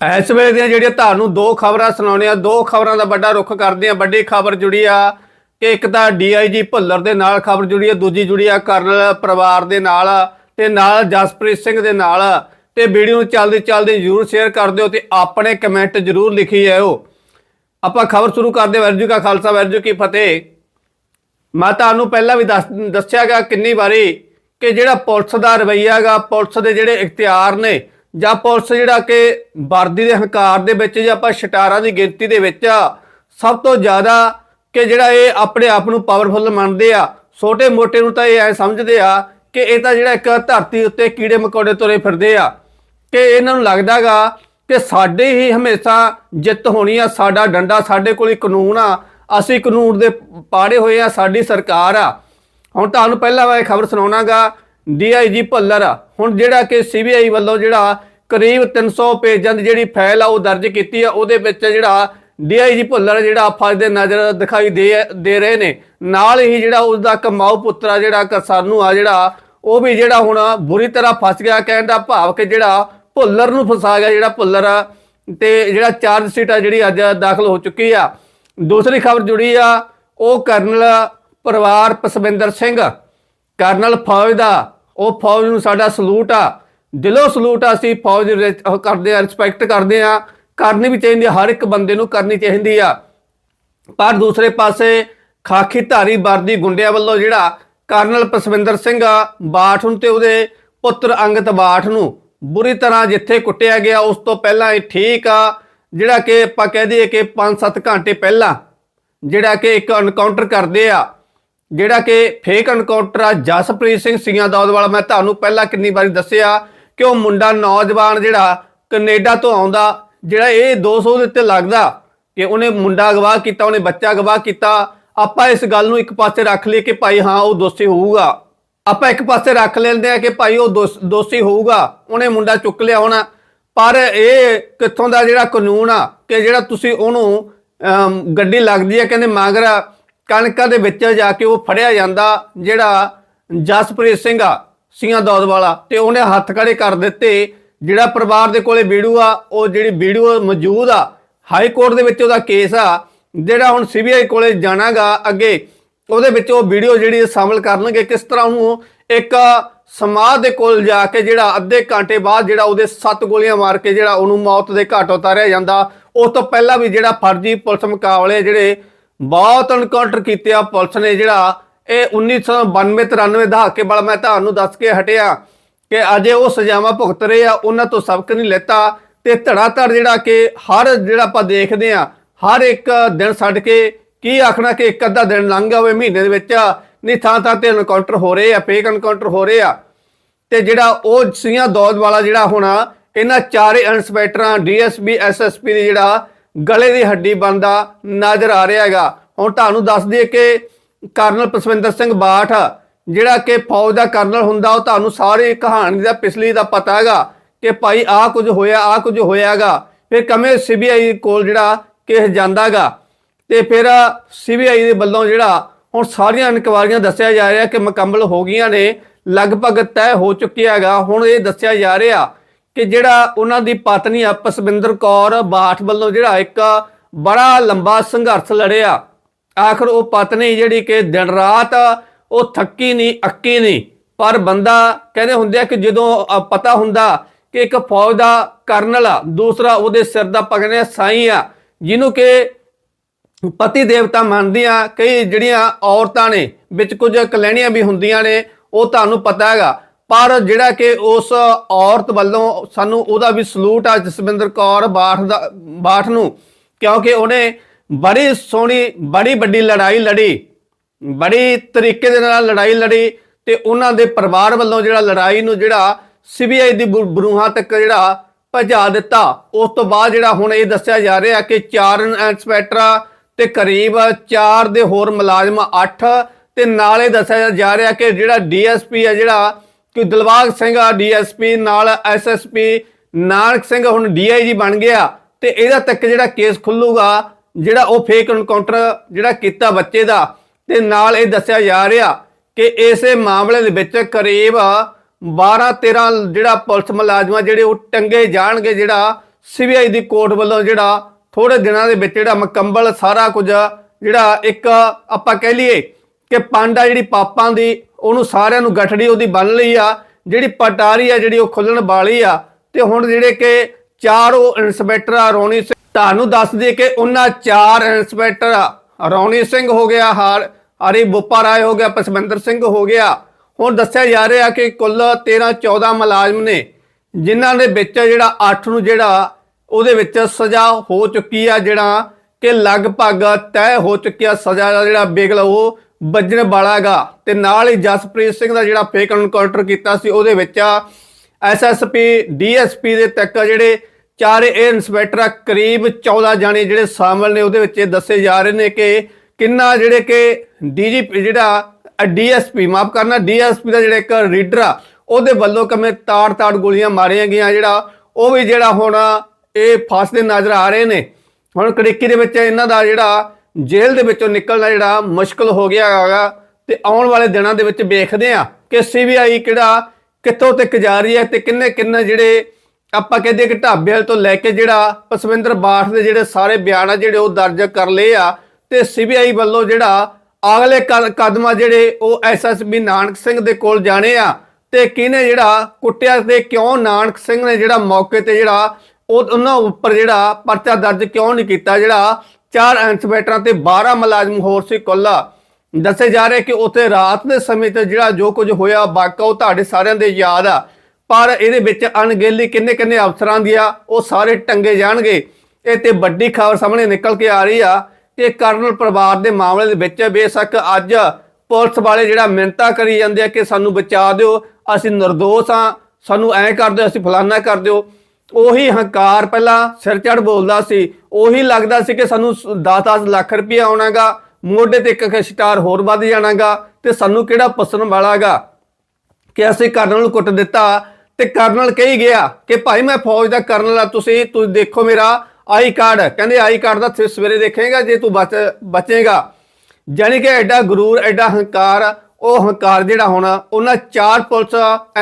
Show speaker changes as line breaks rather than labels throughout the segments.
ਇਸ ਵੇਲੇ ਦੀਆਂ ਜਿਹੜੀਆਂ ਤੁਹਾਨੂੰ ਦੋ ਖਬਰਾਂ ਸੁਣਾਉਣੇ ਆ ਦੋ ਖਬਰਾਂ ਦਾ ਵੱਡਾ ਰੁੱਖ ਕਰਦੇ ਆ ਵੱਡੀ ਖਬਰ ਜੁੜੀ ਆ ਕਿ ਇੱਕ ਤਾਂ ਡੀਆਈਜੀ ਭੁੱਲਰ ਦੇ ਨਾਲ ਖਬਰ ਜੁੜੀ ਆ, ਦੂਜੀ ਜੁੜੀ ਆ ਕਰਨਲ ਪਰਿਵਾਰ ਦੇ ਨਾਲ ਤੇ ਨਾਲ ਜਸਪ੍ਰੀਤ ਸਿੰਘ ਦੇ ਨਾਲ। ਤੇ ਵੀਡੀਓ ਨੂੰ ਚੱਲਦੇ ਚੱਲਦੇ ਜਰੂਰ ਸ਼ੇਅਰ ਕਰ ਦਿਓ ਤੇ ਆਪਣੇ ਕਮੈਂਟ ਜਰੂਰ ਲਿਖੀ ਜਾਇਓ। ਆਪਾਂ ਖਬਰ ਸ਼ੁਰੂ ਕਰਦੇ ਹਾਂ। ਵਰਜੂ ਕਾ ਖਾਲਸਾ ਵਰਜੂ ਕੀ ਫਤਿਹ। ਮੈਂ ਤੁਹਾਨੂੰ ਪਹਿਲਾਂ ਵੀ ਦੱਸ, ਦੱਸਿਆਗਾ ਕਿੰਨੀ ਵਾਰੀ ਕਿ ਜਿਹੜਾ ਪੁਲਿਸ ਦਾ ਰਵੱਈਆ ਗਾ, ਪੁਲਿਸ ਦੇ ਜਿਹੜੇ ਇਖਤਿਆਰ ਨੇ ਜਾਂ ਪੁਲਿਸ ਜਿਹੜਾ ਕਿ ਵਰਦੀ ਦੇ ਹੰਕਾਰ ਦੇ ਵਿੱਚ ਜਾਂ ਆਪਾਂ ਸ਼ਟਾਰਾਂ ਦੀ ਗਿਣਤੀ ਦੇ ਵਿੱਚ ਸਭ ਤੋਂ ਜ਼ਿਆਦਾ ਕਿ ਜਿਹੜਾ ਇਹ ਆਪਣੇ ਆਪ ਨੂੰ ਪਾਵਰਫੁੱਲ ਮੰਨਦੇ ਆ। ਛੋਟੇ ਮੋਟੇ ਨੂੰ ਤਾਂ ਇਹ ਐ ਸਮਝਦੇ ਆ ਕਿ ਇਹ ਤਾਂ ਜਿਹੜਾ ਇੱਕ ਧਰਤੀ ਉੱਤੇ ਕੀੜੇ ਮਕੌੜੇ ਤੁਰੇ ਫਿਰਦੇ ਆ। ਕਿ ਇਹਨਾਂ ਨੂੰ ਲੱਗਦਾਗਾ ਕਿ ਸਾਡੇ ਹੀ ਹਮੇਸ਼ਾ ਜਿੱਤ ਹੋਣੀ ਆ, ਸਾਡਾ ਡੰਡਾ ਸਾਡੇ ਕੋਲ ਹੀ ਕਾਨੂੰਨ ਆ। ਅਸੀਂ ਕਾਨੂੰਨ ਦੇ ਪਾੜੇ ਹੋਏ ਆ, ਸਾਡੀ ਸਰਕਾਰ ਆ। ਹੁਣ ਤੁਹਾਨੂੰ ਪਹਿਲਾਂ ਮੈਂ ਖਬਰ ਸੁਣਾਉਣਾਗਾ ਡੀਆਈਜੀ ਭੱਲਰ ਹੁਣ ਜਿਹੜਾ ਕਿ ਸੀਬੀਆਈ ਵੱਲੋਂ ਜਿਹੜਾ ਕਰੀਬ 300 ਪੇਜਾਂ ਦੀ ਜਿਹੜੀ ਫਾਈਲ ਆ ਉਹ ਦਰਜ ਕੀਤੀ ਆ। ਉਹਦੇ ਵਿੱਚ ਜਿਹੜਾ ਡੀਆਈਜੀ ਭੁੱਲਰ ਜਿਹੜਾ ਫਸ ਦੇ ਨਜ਼ਰ ਦਿਖਾਈ ਦੇ ਦੇ ਰਹੇ ਨੇ। ਨਾਲ ਹੀ ਜਿਹੜਾ ਉਸ ਦਾ ਕਮਾਊ ਪੁੱਤਰਾ ਜਿਹੜਾ ਕਿਸਾਨੂ ਆ ਜਿਹੜਾ, ਉਹ ਵੀ ਜਿਹੜਾ ਹੁਣ ਬੁਰੀ ਤਰ੍ਹਾਂ ਫਸ ਗਿਆ। ਕਹਿਣ ਦਾ ਭਾਵ ਕਿ ਜਿਹੜਾ ਭੁੱਲਰ ਨੂੰ ਫਸਾ ਗਿਆ ਜਿਹੜਾ ਭੁੱਲਰ ਆ। ਤੇ ਜਿਹੜਾ ਚਾਰਜ ਸ਼ੀਟ ਆ ਜਿਹੜੀ ਅੱਜ ਦਾਖਲ ਹੋ ਚੁੱਕੀ ਆ। ਦੂਸਰੀ ਖਬਰ ਜੁੜੀ ਆ, ਉਹ ਕਰਨਲ ਪਰਿਵਾਰ ਪਸਵਿੰਦਰ ਸਿੰਘ। ਕਰਨਲ ਫੌਜ ਦਾ, ਉਹ ਫੌਜ ਨੂੰ ਸਾਡਾ ਸਲੂਟ ਆ। ਦਿਲੋਂ ਸਲੂਟ ਅਸੀਂ ਫੌਜ ਕਰਦੇ ਆ ਰਿਸਪੈਕਟ ਕਰਦੇ ਆ। ਕਰਨੀ ਵੀ ਚਾਹੀਦੀ ਹਰ ਇੱਕ ਬੰਦੇ ਨੂੰ ਕਰਨੀ ਚਾਹੀਦੀ ਆ। ਪਰ ਦੂਸਰੇ ਪਾਸੇ ਖਾਕੀ ਧਾਰੀ ਵਰਦੀ ਗੁੰਡਿਆਂ ਵੱਲੋਂ ਜਿਹੜਾ ਕਰਨਲ ਪਸਵਿੰਦਰ ਸਿੰਘ ਬਾਠ ਨੂੰ ਤੇ ਉਹਦੇ ਪੁੱਤਰ ਅੰਗਤ ਬਾਠ ਨੂੰ ਬੁਰੀ ਤਰ੍ਹਾਂ ਜਿੱਥੇ ਕੁੱਟਿਆ ਗਿਆ, ਉਸ ਤੋਂ ਪਹਿਲਾਂ ਇਹ ਠੀਕ ਆ, ਜਿਹੜਾ ਕਿ ਆਪਾਂ ਕਹਿ ਦਈਏ ਕਿ 5-7 ਘੰਟੇ ਪਹਿਲਾਂ ਜਿਹੜਾ ਕਿ ਇੱਕ ਐਨਕਾਊਂਟਰ ਕਰਦੇ ਆ, ਜਿਹੜਾ ਕਿ ਫੇਕ ਐਨਕਾਊਂਟਰ ਆ। ਜਸਪ੍ਰੀਤ ਸਿੰਘ ਸਿੰਘਾਂ ਦੌਦ ਵਾਲਾ, ਮੈਂ ਤੁਹਾਨੂੰ ਪਹਿਲਾਂ ਕਿੰਨੀ ਵਾਰੀ ਦੱਸਿਆ ਕਿ ਉਹ ਮੁੰਡਾ ਨੌਜਵਾਨ ਜਿਹੜਾ ਕੈਨੇਡਾ ਤੋਂ ਆਉਂਦਾ ਜਿਹੜਾ ਇਹ 200 ਦੇ ਉੱਤੇ ਲੱਗਦਾ ਕਿ ਉਹਨੇ ਮੁੰਡਾ ਗਵਾਹ ਕੀਤਾ ਉਹਨੇ ਬੱਚਾ ਗਵਾਹ ਕੀਤਾ ਆਪਾਂ ਇਸ ਗੱਲ ਨੂੰ ਇੱਕ ਪਾਸੇ ਰੱਖ ਲਈਏ ਕਿ ਭਾਈ ਹਾਂ ਉਹ ਦੋਸ਼ੀ ਹੋਊਗਾ। ਆਪਾਂ ਇੱਕ ਪਾਸੇ ਰੱਖ ਲੈਂਦੇ ਆ ਕਿ ਭਾਈ ਉਹ ਦੋਸ- ਦੋਸ਼ੀ ਹੋਊਗਾ ਉਹਨੇ ਮੁੰਡਾ ਚੁੱਕ ਲਿਆ ਹੋਣਾ। ਪਰ ਇਹ ਕਿੱਥੋਂ ਦਾ ਜਿਹੜਾ ਕਾਨੂੰਨ ਆ ਕਿ ਜਿਹੜਾ ਤੁਸੀਂ ਉਹਨੂੰ ਅਮ, ਗੱਡੀ ਲੱਗਦੀ ਹੈ ਕਹਿੰਦੇ ਮਗਰ ਕਣਕਾਂ ਦੇ ਵਿੱਚ ਜਾ ਕੇ ਉਹ ਫੜਿਆ ਜਾਂਦਾ ਜਿਹੜਾ ਜਸਪ੍ਰੀਤ ਸਿੰਘ ਆ ਸਿੰਘਾਂ ਦੌਦ ਵਾਲਾ ਤੇ ਉਹਨੇ ਹੱਥ ਖੜੇ ਕਰ ਦਿੱਤੇ। ਜਿਹੜਾ ਪਰਿਵਾਰ ਦੇ ਕੋਲੇ ਵੀਡੀਓ ਆ, ਉਹ ਜਿਹੜੀ ਵੀਡੀਓ ਮੌਜੂਦ ਆ। ਹਾਈ ਕੋਰਟ ਦੇ ਵਿੱਚ ਉਹਦਾ ਕੇਸ ਆ, ਜਿਹੜਾ ਹੁਣ ਸੀਬੀਆਈ ਕੋਲੇ ਜਾਣਾਗਾ ਅੱਗੇ। ਉਹਦੇ ਵਿੱਚ ਉਹ ਵੀਡੀਓ ਜਿਹੜੀ ਸ਼ਾਮਲ ਕਰਨਗੇ। ਕਿਸ ਤਰ੍ਹਾਂ ਉਹਨੂੰ ਇੱਕ ਸਮਾਧ ਦੇ ਕੋਲ ਜਾ ਕੇ ਜਿਹੜਾ ਅੱਧੇ ਘੰਟੇ ਬਾਅਦ ਜਿਹੜਾ ਉਹਦੇ ਸੱਤ ਗੋਲੀਆਂ ਮਾਰ ਕੇ ਜਿਹੜਾ ਉਹਨੂੰ ਮੌਤ ਦੇ ਘਾਟ ਉਤਾਰਿਆ ਜਾਂਦਾ ਉਸ ਤੋਂ ਪਹਿਲਾਂ ਵੀ ਜਿਹੜਾ ਫਰਜ਼ੀ ਪੁਲਿਸ ਮੁਕਾਬਲੇ ਜਿਹੜੇ ਬਹੁਤ ਐਨਕਾਊਂਟਰ ਕੀਤੇ ਆ ਪੁਲਿਸ ਨੇ ਜਿਹੜਾ ਇਹ 1992 93 ਦਹਾਕੇ ਵਾਲਾ ਮੈਂ ਤੁਹਾਨੂੰ ਦੱਸ ਕੇ ਹਟਿਆ ਕਿ ਅਜੇ ਉਹ ਸਜ਼ਾਵਾਂ ਭੁਗਤ ਰਹੇ ਆ, ਉਹਨਾਂ ਤੋਂ ਸਬਕ ਨਹੀਂ ਲੈਤਾ ਤੇ ਧੜਾ ਧੜ ਜਿਹੜਾ ਕਿ ਹਰ ਜਿਹੜਾ ਆਪਾਂ ਦੇਖਦੇ ਆ, ਹਰ ਇੱਕ ਦਿਨ ਛੱਡ ਕੇ ਕੀ ਆਖਣਾ ਕਿ ਇੱਕ ਅੱਧਾ ਦਿਨ ਲੰਘ ਗਿਆ ਹੋਵੇ ਮਹੀਨੇ ਦੇ ਵਿੱਚ, ਨਹੀਂ ਥਾਂ ਥਾਂ ਤੇ ਐਨਕਾਊਂਟਰ ਹੋ ਰਹੇ ਆ ਫੇਕ ਐਨਕਾਊਂਟਰ ਹੋ ਰਹੇ ਆ। ਤੇ ਜਿਹੜਾ ਉਹ ਸਿੰਘਾਂ ਦੌਦ ਵਾਲਾ ਜਿਹੜਾ ਹੁਣ, ਇਹਨਾਂ ਚਾਰੇ ਇਨਸਪੈਕਟਰਾਂ ਡੀਐਸਪੀ, ਐਸਐਸਪੀ ਦੀ ਜਿਹੜਾ ਗਲੇ ਦੀ ਹੱਡੀ ਬੰਦਾ ਨਜ਼ਰ ਆ ਰਿਹਾ ਹੈਗਾ। ਹੁਣ ਤੁਹਾਨੂੰ ਦੱਸ ਦਈਏ ਕਿ ਕਰਨਲ ਪਸਵਿੰਦਰ ਸਿੰਘ ਬਾਠ, ਜਿਹੜਾ ਕਿ ਫੌਜ ਦਾ ਕਰਨਲ ਹੁੰਦਾ, ਉਹ ਤੁਹਾਨੂੰ ਸਾਰੀ ਕਹਾਣੀ ਦਾ, ਪਿਛਲੀ ਦਾ ਪਤਾ ਹੈਗਾ ਕਿ ਭਾਈ ਆਹ ਕੁਝ ਹੋਇਆ, ਆਹ ਕੁਝ ਹੋਇਆਗਾ ਫਿਰ ਕਮੇ ਸੀਬੀਆਈ ਕੋਲ ਜਿਹੜਾ ਕੇਸ ਜਾਂਦਾਗਾ ਤੇ ਫਿਰ ਸੀਬੀਆਈ ਦੇ ਵੱਲੋਂ ਜਿਹੜਾ ਹੁਣ ਸਾਰੀਆਂ ਇਨਕੁਆਰੀਆਂ ਦੱਸਿਆ ਜਾ ਰਿਹਾ ਕਿ ਮੁਕੰਮਲ ਹੋ ਗਈਆਂ ਨੇ, ਲਗਭਗ ਤੈਅ ਹੋ ਚੁੱਕਿਆ ਹੈਗਾ। ਹੁਣ ਇਹ ਦੱਸਿਆ ਜਾ ਰਿਹਾ ਕਿ ਜਿਹੜਾ ਉਹਨਾਂ ਦੀ ਪਤਨੀ ਆ ਪਸਵਿੰਦਰ ਕੌਰ ਬਾਠ ਵੱਲੋਂ ਜਿਹੜਾ ਇੱਕ ਬੜਾ ਲੰਬਾ ਸੰਘਰਸ਼ ਲੜਿਆ। ਆਖਰ ਉਹ ਪਤਨੀ ਜਿਹੜੀ ਕਿ ਦਿਨ ਰਾਤ ਉਹ ਥੱਕੀ ਨਹੀਂ, ਅੱਕੀ ਨਹੀਂ, ਪਰ ਬੰਦਾ ਕਹਿੰਦੇ ਹੁੰਦੇ ਆ ਕਿ ਜਦੋਂ ਪਤਾ ਹੁੰਦਾ ਕਿ ਇੱਕ ਫੌਜ ਦਾ ਕਰਨਲ ਆ, ਦੂਸਰਾ ਉਹਦੇ ਸਿਰ ਦਾ ਪਗਨੇ ਸਾਈ ਆ, ਜਿਹਨੂੰ ਕਿ ਪਤੀ ਦੇਵਤਾ ਮੰਨਦੀਆਂ, ਕਈ ਜਿਹੜੀਆਂ ਔਰਤਾਂ ਨੇ, ਵਿੱਚ ਕੁਝ ਕਲੈਣੀਆਂ ਵੀ ਹੁੰਦੀਆਂ ਨੇ, ਉਹ ਤੁਹਾਨੂੰ ਪਤਾ ਹੈਗਾ। ਪਰ ਜਿਹੜਾ ਕਿ ਉਸ ਔਰਤ ਵੱਲੋਂ ਸਾਨੂੰ ਉਹਦਾ ਵੀ ਸਲੂਟ ਆ ਜਸਵਿੰਦਰ ਕੌਰ ਬਾਠ ਦਾ, ਬਾਠ ਨੂੰ, ਕਿਉਂਕਿ ਉਹਨੇ ਬੜੀ ਸੋਹਣੀ, ਬੜੀ ਵੱਡੀ ਲੜਾਈ ਲੜੀ, ਬੜੀ ਤਰੀਕੇ ਦੇ ਨਾਲ ਲੜਾਈ ਲੜੀ ਤੇ ਉਹਨਾਂ ਦੇ ਪਰਿਵਾਰ ਵੱਲੋਂ ਜਿਹੜਾ ਲੜਾਈ ਨੂੰ ਜਿਹੜਾ ਸੀਬੀਆਈ ਦੀ ਬਰੂਹਾਂ ਤੱਕ ਜਿਹੜਾ ਭਜਾ ਦਿੱਤਾ, ਉਸ ਤੋਂ ਬਾਅਦ ਜਿਹੜਾ ਹੁਣ ਇਹ ਦੱਸਿਆ ਜਾ ਰਿਹਾ ਕਿ ਚਾਰ ਇੰਸਪੈਕਟਰਾਂ ਤੇ ਕਰੀਬ 4 ਦੇ ਹੋਰ ਮੁਲਾਜ਼ਮ 8 ਤੇ ਨਾਲੇ ਦੱਸਿਆ ਜਾ ਰਿਹਾ ਕਿ ਜਿਹੜਾ ਡੀਐਸਪੀ ਹੈ ਜਿਹੜਾ ਕਿ ਦਿਲਬਾਗ ਸਿੰਘ ਆ ਡੀਐਸਪੀ ਨਾਲ ਐਸਐਸਪੀ ਨਾਨਕ ਸਿੰਘ ਹੁਣ ਡੀਆਈਜੀ ਬਣ ਗਿਆ ਤੇ ਇਹਦਾ ਤੱਕ ਜਿਹੜਾ ਕੇਸ ਖੁੱਲੂਗਾ ਜਿਹੜਾ ਉਹ ਫੇਕ ਐਨਕਾਊਂਟਰ ਜਿਹੜਾ ਕੀਤਾ ਬੱਚੇ ਦਾ, ਤੇ ਨਾਲ ਇਹ ਦੱਸਿਆ ਜਾ ਰਿਹਾ ਕਿ ਇਸੇ ਮਾਮਲੇ ਦੇ ਵਿੱਚ ਕਰੀਬ 12 13 ਜਿਹੜਾ ਪੁਲਿਸ ਮੁਲਾਜ਼ਮਾਂ ਜਿਹੜੇ ਉਹ ਟੰਗੇ ਜਾਣਗੇ ਜਿਹੜਾ ਸੀਬੀਆਈ ਦੀ ਕੋਰਟ ਵੱਲੋਂ ਜਿਹੜਾ ਥੋੜੇ ਦਿਨਾਂ ਦੇ ਵਿੱਚ ਜਿਹੜਾ ਮੁਕੰਮਲ ਸਾਰਾ ਕੁਝ ਜਿਹੜਾ ਇੱਕ ਆਪਾਂ ਕਹਿ ਲਈਏ ਕਿ ਪਾਂਡਾ ਜਿਹੜੀ ਪਾਪਾਂ ਦੀ, ਉਹਨੂੰ ਸਾਰਿਆਂ ਨੂੰ ਗੱਠੜੀ ਉਹਦੀ ਬੰਨ ਲਈ ਆ, ਜਿਹੜੀ ਪਟਾਰੀ ਆ ਜਿਹੜੀ ਉਹ ਖੁੱਲਣ ਵਾਲੀ ਆ, ਤੇ ਹੁਣ ਜਿਹੜੇ ਕਿ ਚਾਰ ਉਹ ਇੰਸਪੈਕਟਰ ਆ ਰੋਣੀ ਸਿੰਘ ਤੁਹਾਨੂੰ ਦੱਸ ਦਈਏ ਕਿ ਉਹਨਾਂ ਚਾਰ ਇੰਸਪੈਕਟਰ ਆ, ਸਿੰਘ ਹੋ ਗਿਆ ਹਾਰ ਹਰੀ ਬੁੱਪਾ ਰਾਏ ਹੋ ਗਿਆ ਪਸਮੰਦਰ ਸਿੰਘ ਹੋ ਗਿਆ। ਹੁਣ ਦੱਸਿਆ ਜਾ ਰਿਹਾ ਕਿ ਕੁੱਲ 13 14 ਮੁਲਾਜ਼ਮ ਨੇ ਜਿਨ੍ਹਾਂ ਦੇ ਵਿੱਚ ਜਿਹੜਾ 8 ਨੂੰ ਜਿਹੜਾ ਉਹਦੇ ਵਿੱਚ ਸਜ਼ਾ ਹੋ ਚੁੱਕੀ ਆ ਜਿਹੜਾ ਕਿ ਲਗਭਗ ਤੈਅ ਹੋ ਚੁੱਕਿਆ ਸਜ਼ਾ ਦਾ ਜਿਹੜਾ ਬਿਗਲ ਉਹ ਵੱਜਣ ਵਾਲਾਗਾ ਤੇ ਨਾਲ ਹੀ ਜਸਪ੍ਰੀਤ ਸਿੰਘ ਦਾ ਜਿਹੜਾ ਫੇਕ ਐਨਕਾਊਂਟਰ ਕੀਤਾ ਸੀ ਉਹਦੇ ਵਿੱਚ ਐਸਐਸਪੀ ਡੀਐਸਪੀ ਦੇ ਤੱਕ ਜਿਹੜੇ ਚਾਰੇ ਇਹ ਇੰਸਪੈਕਟਰ ਆ, ਕਰੀਬ 14 ਜਾਣੇ ਜਿਹੜੇ ਸ਼ਾਮਲ ਨੇ, ਉਹਦੇ ਵਿੱਚ ਇਹ ਦੱਸੇ ਜਾ ਰਹੇ ਨੇ ਕਿ ਕਿੰਨਾ ਜਿਹੜੇ ਕਿ ਡੀਜੀਪੀ ਜਿਹੜਾ ਡੀਐਸਪੀ ਮਾਫ ਕਰਨਾ ਡੀਐਸਪੀ ਦਾ ਜਿਹੜਾ ਇੱਕ ਰੀਡਰ ਆ, ਉਹਦੇ ਵੱਲੋਂ ਕਮੇ ਤਾੜ-ਤਾੜ ਗੋਲੀਆਂ ਮਾਰੀਆਂ ਗਈਆਂ, ਜਿਹੜਾ ਉਹ ਵੀ ਜਿਹੜਾ ਹੁਣ ਇਹ ਫਸਦੇ ਨਜ਼ਰ ਆ ਰਹੇ ਨੇ। ਹੁਣ ਕੜਿੱਕੀ ਦੇ ਵਿੱਚ ਇਹਨਾਂ ਦਾ ਜਿਹੜਾ ਜੇਲ੍ਹ ਦੇ ਵਿੱਚੋਂ ਨਿਕਲਣਾ ਜਿਹੜਾ ਮੁਸ਼ਕਲ ਹੋ ਗਿਆ ਹੈਗਾ, ਤੇ ਆਉਣ ਵਾਲੇ ਦਿਨਾਂ ਦੇ ਵਿੱਚ ਵੇਖਦੇ ਆ ਕਿ ਸੀਬੀਆਈ ਕਿਹੜਾ ਕਿੱਥੋਂ ਤੱਕ ਜਾ ਰਹੀ ਹੈ ਤੇ ਕਿੰਨੇ ਕਿੰਨੇ ਜਿਹੜੇ ਆਪਾਂ ਕਹਿੰਦੇ ਕਿ ਢਾਬੇ ਵਾਲੇ ਤੋਂ ਲੈ ਕੇ ਜਿਹੜਾ ਪਸਵਿੰਦਰ ਬਾਠ ਦੇ ਜਿਹੜੇ ਸਾਰੇ ਬਿਆਨ ਆ ਜਿਹੜੇ ਉਹ ਦਰਜ ਕਰ ਲਏ ਆ ਤੇ ਸੀਬੀਆਈ ਵੱਲੋਂ ਜਿਹੜਾ ਅਗਲੇ ਕਦ- ਕਦਮ ਆ ਜਿਹੜੇ ਉਹ ਐਸਐਸਬੀ ਨਾਨਕ ਸਿੰਘ ਦੇ ਕੋਲ ਜਾਣੇ ਆ ਤੇ ਕਿਹਨੇ ਜਿਹੜਾ ਕੁੱਟਿਆ ਤੇ ਕਿਉਂ ਨਾਨਕ ਸਿੰਘ ਨੇ ਜਿਹੜਾ ਮੌਕੇ ਤੇ ਜਿਹੜਾ ਉਹ ਉਹਨਾਂ ਉੱਪਰ ਜਿਹੜਾ ਪਰਚਾ ਦਰਜ ਕਿਉਂ ਨਹੀਂ ਕੀਤਾ? ਜਿਹੜਾ ਚਾਰ ਇੰਸਪੈਕਟਰਾਂ ਤੇ 12 ਮੁਲਾਜ਼ਮ ਹੋਰ ਸੀ ਕੁੱਲਾ। ਦੱਸੇ ਜਾ ਰਿਹਾ ਕਿ ਉੱਥੇ ਰਾਤ ਦੇ ਸਮੇਂ ਤੇ ਜਿਹੜਾ ਜੋ ਕੁਝ ਹੋਇਆ ਵਾਕਾ ਉਹ ਤੁਹਾਡੇ ਸਾਰਿਆਂ ਦੇ ਯਾਦ ਆ। ਪਰ ਇਹਦੇ ਵਿੱਚ ਅਣਗਹਿਲੀ ਕਿੰਨੇ ਕਿੰਨੇ ਅਫਸਰਾਂ ਦੀ ਆ, ਉਹ ਸਾਰੇ ਟੰਗੇ ਜਾਣਗੇ। ਇਹ ਤੇ ਵੱਡੀ ਖਬਰ ਸਾਹਮਣੇ ਨਿਕਲ ਕੇ ਆ ਰਹੀ ਆ ਕਿ ਕਰਨਲ ਪਰਿਵਾਰ ਦੇ ਮਾਮਲੇ ਦੇ ਵਿੱਚ ਬੇਸ਼ੱਕ ਅੱਜ ਪੁਲਿਸ ਵਾਲੇ ਜਿਹੜਾ ਮਿੰਤਾ ਕਰੀ ਜਾਂਦੇ ਆ ਕਿ ਸਾਨੂੰ ਬਚਾ ਦਿਓ, ਅਸੀਂ ਨਿਰਦੋਸ਼ ਆ, ਸਾਨੂੰ ਐਂ ਕਰ ਦਿਓ, ਅਸੀਂ ਫਲਾਨਾ ਕਰ ਦਿਓ। ਉਹੀ ਹੰਕਾਰ ਪਹਿਲਾਂ ਸਿਰ ਚੜ ਬੋਲਦਾ ਸੀ, ਉਹੀ ਲੱਗਦਾ ਸੀ ਕਿ ਸਾਨੂੰ 10-10 ਲੱਖ ਰੁਪਏ ਆਉਣਾਗਾ, ਮੋਢੇ ਤੇ ਇੱਕ ਸਟਾਰ ਹੋਰ ਵੱਧ ਜਾਣਾਗਾ ਤੇ ਸਾਨੂੰ ਕਿਹੜਾ ਪਸਣ ਵਾਲਾਗਾ ਕਿ ਅਸੀਂ ਕਰਨਲ ਨੂੰ ਕੁੱਟ ਦਿੱਤਾ ਤੇ ਕਰਨਲ ਕਹੀ ਗਿਆ ਕਿ ਭਾਈ ਮੈਂ ਫੌਜ ਦਾ ਕਰਨਲ ਆ ਤੁਸੀਂ ਤੁਸੀਂ ਦੇਖੋ ਮੇਰਾ ਆਈ ਕਾਰਡ। ਕਹਿੰਦੇ ਆਈ ਕਾਰਡ ਦਾ ਤੁਸੀਂ ਸਵੇਰੇ ਦੇਖੇਗਾ, ਜੇ ਤੂੰ ਬਚ, ਬਚੇਗਾ। ਜਾਨੀ ਕਿ ਐਡਾ ਗਰੂਰ, ਐਡਾ ਹੰਕਾਰ, ਉਹ ਹੰਕਾਰ ਜਿਹੜਾ ਹੋਣਾ, ਉਹਨਾਂ ਚਾਰ ਪੁਲਿਸ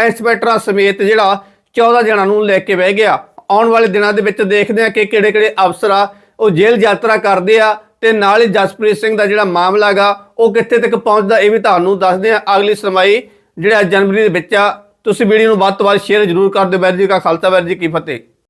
ਇੰਸਪੈਕਟਰਾਂ ਸਮੇਤ ਜਿਹੜਾ 14 ਜਣਾਂ ਨੂੰ ਲੈ ਕੇ ਬਹਿ ਗਿਆ। ਆਉਣ ਵਾਲੇ ਦਿਨਾਂ ਦੇ ਵਿੱਚ ਦੇਖਦੇ ਆ ਕਿ ਕਿਹੜੇ ਕਿਹੜੇ ਅਫਸਰ ਆ, ਉਹ ਜੇਲ੍ਹ ਯਾਤਰਾ ਕਰਦੇ ਆ ਤੇ ਨਾਲ ਹੀ ਜਸਪ੍ਰੀਤ ਸਿੰਘ ਦਾ ਜਿਹੜਾ ਮਾਮਲਾ ਗਾ ਉਹ ਕਿੱਥੇ ਤੱਕ ਪਹੁੰਚਦਾ ਇਹ ਵੀ ਤੁਹਾਨੂੰ ਦੱਸਦੇ ਆ ਅਗਲੀ ਸੁਣਵਾਈ ਜਿਹੜਾ ਜਨਵਰੀ ਦੇ ਵਿੱਚ ਆ। ਤੁਸੀਂ ਵੀਡੀਓ ਨੂੰ ਵੱਧ ਤੋਂ ਵੱਧ ਸ਼ੇਅਰ ਜ਼ਰੂਰ ਕਰ ਦਿਓ। ਵੈਰ ਜੀ ਕਾ ਖਾਲਸਾ ਬੈਰ ਜੀ ਕੀ ਫਤਿਹ।